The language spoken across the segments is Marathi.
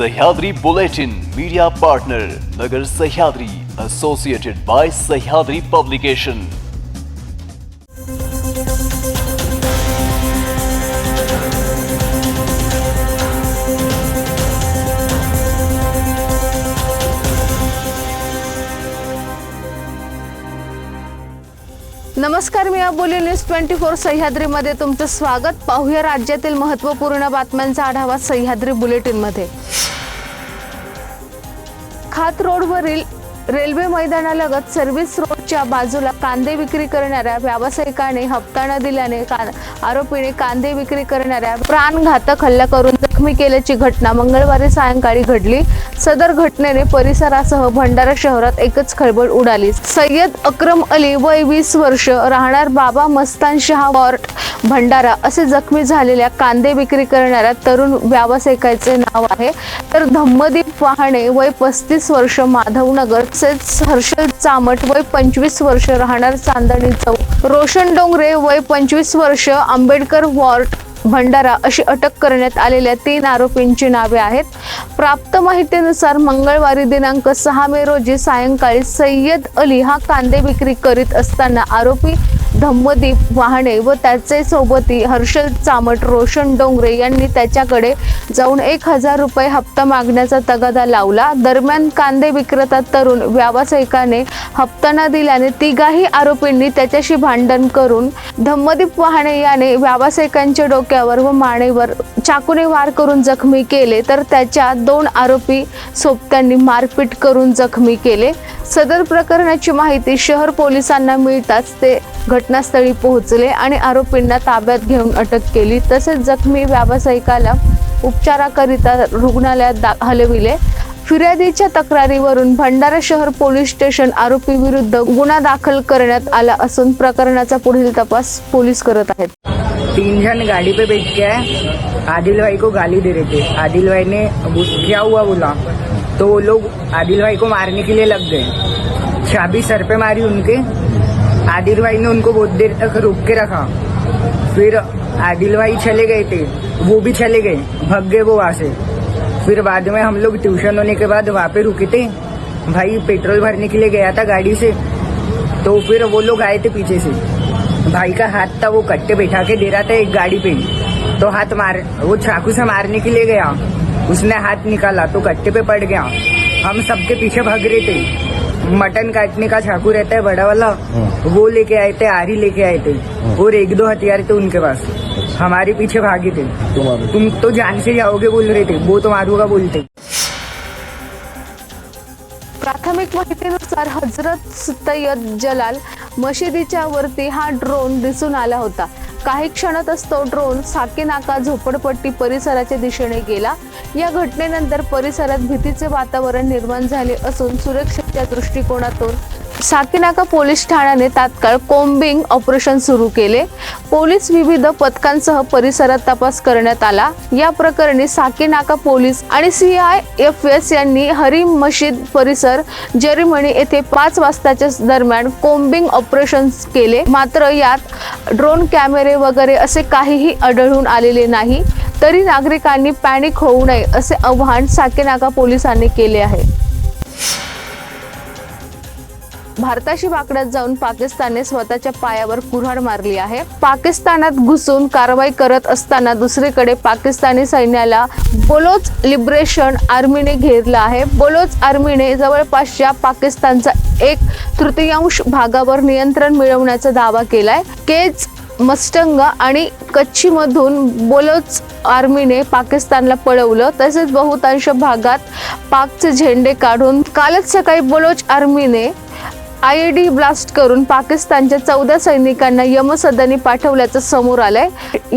Sahyadri Bulletin media partner Nagar Sahyadri associated by Sahyadri publication नमस्कार मी अबोली न्यूज ट्वेंटी फोर सह्याद्रीमध्ये तुमचं स्वागत. पाहूया राज्यातील महत्त्वपूर्ण बातम्यांचा आढावा सह्याद्री बुलेटिनमध्ये. रोडवरील रेल्वे मैदानालगत सर्व्हिस रोडच्या बाजूला कांदे विक्री करणाऱ्या व्यावसायिकाने हप्ता न दिल्याने का आरोपीने कांदे विक्री करणाऱ्या प्राणघातक हल्ला करून जखमी केल्याची घटना मंगळवारी सायंकाळी घडली. सदर घटनेने परिसरासह भंडारा शहरात एकच खळबळ उडाली. सय्यद अक्रम अली वय वीस वर्ष राहणार बाबा मस्तान शहा वॉर्ट भंडारा असे जखमी झालेल्या कांदे विक्री करणाऱ्या तरुण व्यावसायिकाचे नाव आहे. तर धम्मदीप वाहणे वय पस्तीस वर्ष माधवनगर तसेच हर्षल चामट वय पंचवीस वर्ष राहणार चांदणी चौक. रोशन डोंगरे वय पंचवीस वर्ष आंबेडकर वॉर्ड भंडारा अशी अटक करण्यात आलेल्या तीन आरोपींची नावे आहेत. प्राप्त माहितीनुसार मंगळवारी दिनांक सहा मे रोजी सायंकाळी सय्यद अली हा कांदे विक्री करीत असताना आरोपी धम्मदीप वाहणे व त्याचे सोबती हर्षल चामट रोशन डोंगरे यांनी त्याच्याकडे जाऊन एक हजार रुपये हप्ता मागण्याचा तगादा लावला. दरम्यान कांदे विक्रेता तरुण व्यावसायिकाने हप्ता न दिल्याने तिघाही आरोपींनी त्याच्याशी भांडण करून धम्मदीप वाहणे याने व्यावसायिकांच्या डोक्यावर व मानेवर चाकूने वार करून जखमी केले. तर त्याच्या दोन आरोपी सोबत्यांनी मारपीट करून जखमी केले. सदर प्रकरणाची माहिती शहर पोलिसांना मिळताच ते घटनास्थळी पोहोचले आणि आरोपींना ताब्यात घेऊन अटक केली. तसेच जखमी व्यावसायिकाला उपचाराकरिता रुग्णालयात दा हलविले. फिर्यादीच्या तक्रारीवरून भंडारा शहर पोलीस स्टेशन आरोपी विरुद्ध गुन्हा दाखल करण्यात आला असून प्रकरणाचा पुढील तपास पोलीस करत आहेत. तीन जन गाड़ी पे बैठ के आदिल भाई को गाली दे रहे थे. आदिल भाई ने क्या हुआ बोला? तो वो लोग आदिल भाई को मारने के लिए लग गए। चाबी सर पे मारी उनके। आदिल भाई ने उनको बहुत देर तक रोक के रखा। फिर आदिल भाई चले गए थे। वो भी चले गए। भग गए वो वहाँ से। फिर बाद में हम लोग ट्यूशन होने के बाद वहाँ पे रुके थे। भाई पेट्रोल भरने के लिए गया था गाड़ी से। तो फिर वो लोग आए थे पीछे से। भाई का हाथ था वो कट्टे बैठा के दे रहा था एक गाड़ी पे। तो हाथ मार, वो चाकू से मारने के लिए गया। उसने हाथ निकाला तो कट्टे पे पड़ गया। हम सबके पीछे भाग रहे थे। मटन काटने का चाकू रहता है बड़ा वाला। वो लेके आए थे आरी लेके आए थे। और एक दो हथियार थे उनके पास। हमारे पीछे भागे थे। तुम तो जान से जाओगे बोल रहे थे। वो तो मारूंगा बोलते प्राथमिक माहितीनुसार हजरत सय्यद जलाल मशिदीच्या वरती हा ड्रोन दिसून आला होता. काही क्षणातच तो ड्रोन साकेनाका झोपडपट्टी परिसराच्या दिशेने गेला. या घटनेनंतर परिसरात भीतीचे वातावरण निर्माण झाले असून सुरक्षेच्या दृष्टिकोनातून साकीनाका पोलीस ठाण्याने तात्काळ कोम्बिंग ऑपरेशन सुरू केले. पोलीस विविध पथकांसह परिसरात तपास करण्यात आला. या प्रकरणी साकीनाका पोलीस आणि सी आय एफ एस यांनी हरी मशीद परिसर जर्मनी येथे पाच वाजताच्या दरम्यान कोम्बिंग ऑपरेशन केले. मात्र यात ड्रोन कॅमेरे वगैरे असे काहीही आढळून आलेले नाही. तरी नागरिकांनी पॅनिक होऊ नये असे आवाहन साकेनाका पोलिसांनी केले आहे. भारताशी वाकड्यात जाऊन पाकिस्तानने स्वतःच्या पायावर कुऱ्हाड मारली आहे. पाकिस्तानात घुसून कारवाई करत असताना दुसरीकडे पाकिस्तानी सैन्याला बोलोच लिबरेशन आर्मीने घेरलं आहे. बोलोच आर्मीने जवळपासच्या पाकिस्तानचा एक तृतीयांश भागावर नियंत्रण मिळवण्याचा दावा केलाय. केज मस्टंग आणि कच्छीमधून बोलोच आर्मीने पाकिस्तानला पळवलं. तसेच बहुतांश भागात पाकचे झेंडे काढून कालच सकाळी बोलोच आर्मीने आय डी ब्लास्ट करून पाकिस्तानच्या चौदा सैनिकांना यमसदनी पाठवल्याचं समोर आलंय.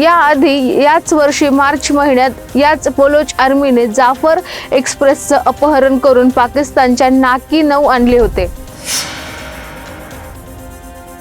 याआधी याच वर्षी मार्च महिन्यात याच पोलोच आर्मीने जाफर एक्सप्रेसचं अपहरण करून पाकिस्तानच्या नाकी नऊ आणले होते.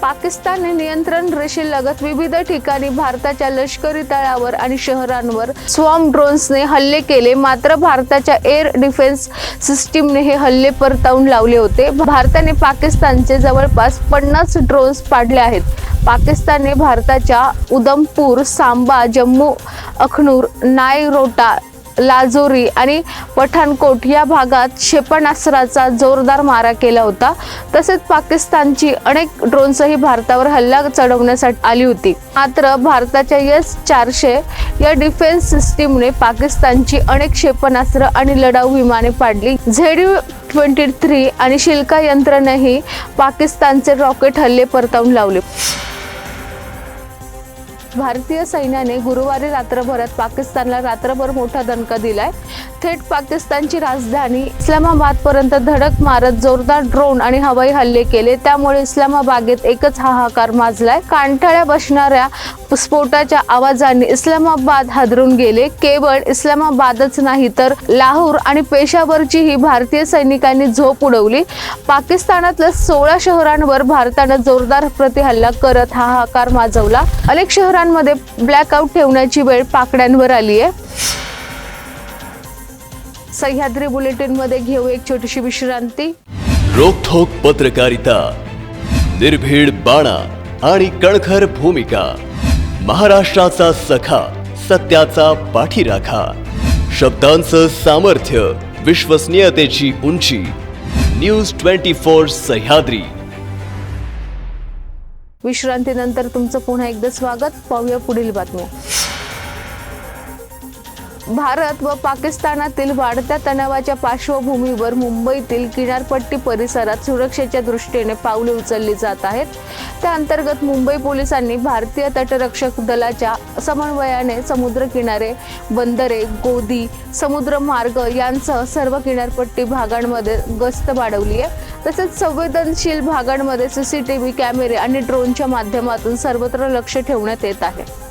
पाकिस्तानने नियंत्रण रेषेलगत विविध ठिकाणी भारताच्या लष्करी तळावर आणि शहरांवर स्वॉम ड्रोन्सने हल्ले केले. मात्र भारताच्या एअर डिफेन्स सिस्टीमने हे हल्ले परतावून लावले होते. भारताने पाकिस्तानचे जवळपास पन्नास ड्रोन्स पाडले आहेत. पाकिस्तानने भारताच्या उधमपूर सांबा जम्मू अखनूर नायरोटा लाजोरी आणि पठाणकोट या भागात क्षेपणास्त्राचा जोरदार मारा केला होता. तसेच पाकिस्तानची अनेक ड्रोन्सही भारतावर हल्ला चढवण्यासाठी आली होती. मात्र भारताच्या एस चारशे या डिफेन्स सिस्टीमने पाकिस्तानची अनेक क्षेपणास्त्र आणि लढाऊ विमाने पाडली. झेड ट्वेंटी थ्री आणि शिल्का यंत्रणेही पाकिस्तानचे रॉकेट हल्ले परतावून लावले. भारतीय सैन्याने गुरुवारी रात्रभरात पाकिस्तानला रात्रभर मोठा दणका दिलाय. थेट पाकिस्तानची राजधानी इस्लामाबाद पर्यंत धडक मारत जोरदार ड्रोन आणि हवाई हल्ले केले. त्यामुळे इस्लामाबागेत एकच हाहाकार माजलाय. कांठाळ्या बसणाऱ्या स्फोटाच्या आवाजाने इस्लामाबाद हादरून गेले. केवळ इस्लामाबादच नाही तर लाहोर आणि पेशावरचीही भारतीय सैनिकांनी झोप उडवली. पाकिस्तानातल्या सोळा शहरांवर भारतानं जोरदार प्रतिहल्ला करत हाहाकार माजवला. अनेक शहरांमध्ये ब्लॅकआउट ठेवण्याची वेळ पाकड्यांवर आली आहे. सह्याद्री बुलेटिनमध्ये घेऊ एक छोटीशी विश्रांती. रोखोक पत्रकारिता निर्भीड बाणा आणि कणखर भूमिका. महाराष्ट्राचा सखा सत्याचा पाठीराखा. शब्दांचं सामर्थ्य विश्वसनीयतेची उंची. News twenty four Sahyadri. विश्रांतीनंतर तुमचं पुन्हा एकदा स्वागत. पाहूया पुढील बातम्या. भारत व पाकिस्तानातील वाढत्या तणावाच्या पार्श्वभूमीवर मुंबईतील किनारपट्टी परिसरात सुरक्षेच्या दृष्टीने पावले उचलली जात आहेत. त्या अंतर्गत मुंबई पोलिसांनी भारतीय तटरक्षक दलाच्या समन्वयाने समुद्रकिनारे बंदरे गोदी समुद्र मार्ग यांसह सर्व किनारपट्टी भागांमध्ये गस्त वाढवली आहे. तसेच संवेदनशील भागांमध्ये सी सी टी व्ही कॅमेरे आणि ड्रोनच्या माध्यमातून सर्वत्र लक्ष ठेवण्यात येत आहे.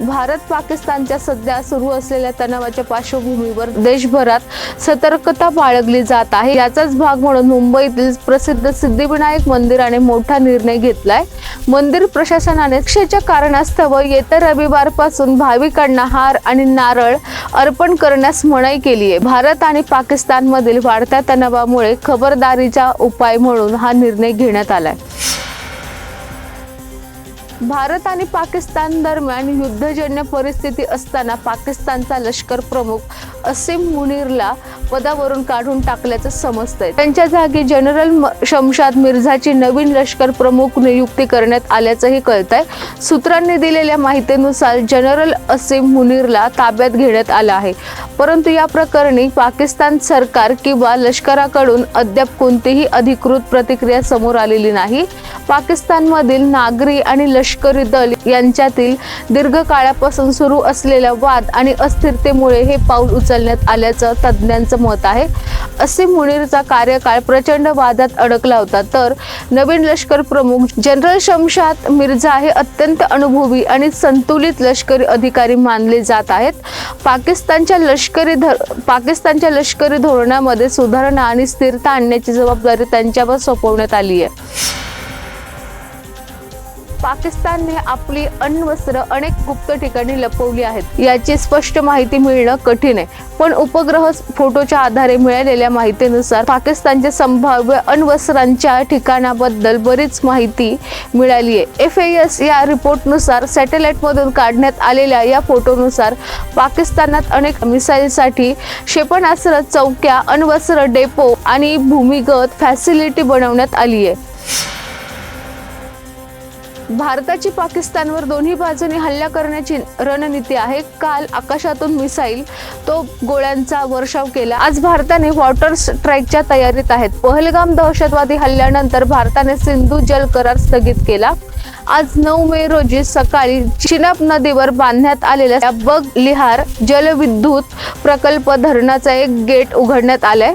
भारत पाकिस्तानच्या सध्या सुरू असलेल्या तणावाच्या पार्श्वभूमीवर देशभरात सतर्कता बाळगली जात आहे. याचाच भाग म्हणून मुंबईतील प्रसिद्ध सिद्धिविनायक मंदिराने मोठा निर्णय घेतलाय. मंदिर प्रशासनाने क्षेच्या कारणास्तव येत्या रविवारपासून भाविकांना हार आणि नारळ अर्पण करण्यास मनाई केली आहे. भारत आणि पाकिस्तानमधील वाढत्या तणावामुळे खबरदारीचा उपाय म्हणून हा निर्णय घेण्यात आलाय. भारत आणि पाकिस्तान दरम्यान युद्धजन्य परिस्थिती असताना पाकिस्तानचा लष्कर प्रमुख असीम मुनीरला पदावरून काढून टाकल्याचं समजतंय. त्यांच्या जागी जनरल म- शमशाद मिर्झाची नवीन लष्कर प्रमुख नियुक्ती करण्यात आल्याचंही कळतंय. सूत्रांनी दिलेल्या माहितीनुसार जनरल असीम मुनीरला ताब्यात घेण्यात आलं आहे. परंतु या प्रकरणी पाकिस्तान सरकार किंवा लष्कराकडून अद्याप कोणतीही अधिकृत प्रतिक्रिया समोर आलेली नाही. पाकिस्तानमधील नागरी आणि लष्कर लष्करी दल यांच्यातील दीर्घकाळापासून सुरू असलेल्या वाद आणि अस्थिरतेमुळे हे पाऊल उचलण्यात आल्याचं तज्ज्ञांचं मत आहे. असे मुनीरचा कार्यकाळ प्रचंड वादात अडकला होता. तर नवीन लष्कर प्रमुख जनरल शमशाद मिर्झा हे अत्यंत अनुभवी आणि संतुलित लष्करी अधिकारी मानले जात आहेत. पाकिस्तानच्या लष्करी धर पाकिस्तानच्या लष्करी धोरणामध्ये सुधारणा आणि स्थिरता आणण्याची जबाबदारी त्यांच्यावर सोपवण्यात आली आहे. पाकिस्तानने आपली अण्वस्त्र अनेक गुप्त ठिकाणी लपवली आहेत. याची स्पष्ट माहिती मिळणं कठीण आहे. पण उपग्रह फोटोच्या आधारे मिळालेल्या माहितीनुसार पाकिस्तानच्या संभाव्य अण्वस्त्रांच्या ठिकाणाबद्दल बरीच माहिती मिळाली आहे. एफ एस या रिपोर्टनुसार सॅटेलाइटमधून काढण्यात आलेल्या या फोटोनुसार पाकिस्तानात अनेक मिसाईलसाठी क्षेपणास्त्र चौक्या अण्वस्त्र डेपो आणि भूमिगत फॅसिलिटी बनवण्यात आली आहे. भारताची पाकिस्तानवर दोन्ही बाजूंनी हल्ला करण्याची रणनीती आहे. काल आकाशातून मिसाईल तो गोळ्यांचा वर्षाव केला. आज भारताने वॉटर स्ट्राईकच्या तयारीत आहेत. पहलगाम दहशतवादी हल्ल्यानंतर भारताने सिंधू जल करार स्थगित केला. आज नऊ मे रोजी सकाळी चिनाब नदीवर बांधण्यात आलेल्या बग लिहार जलविद्युत प्रकल्प धरणाचा एक गेट उघडण्यात आलाय.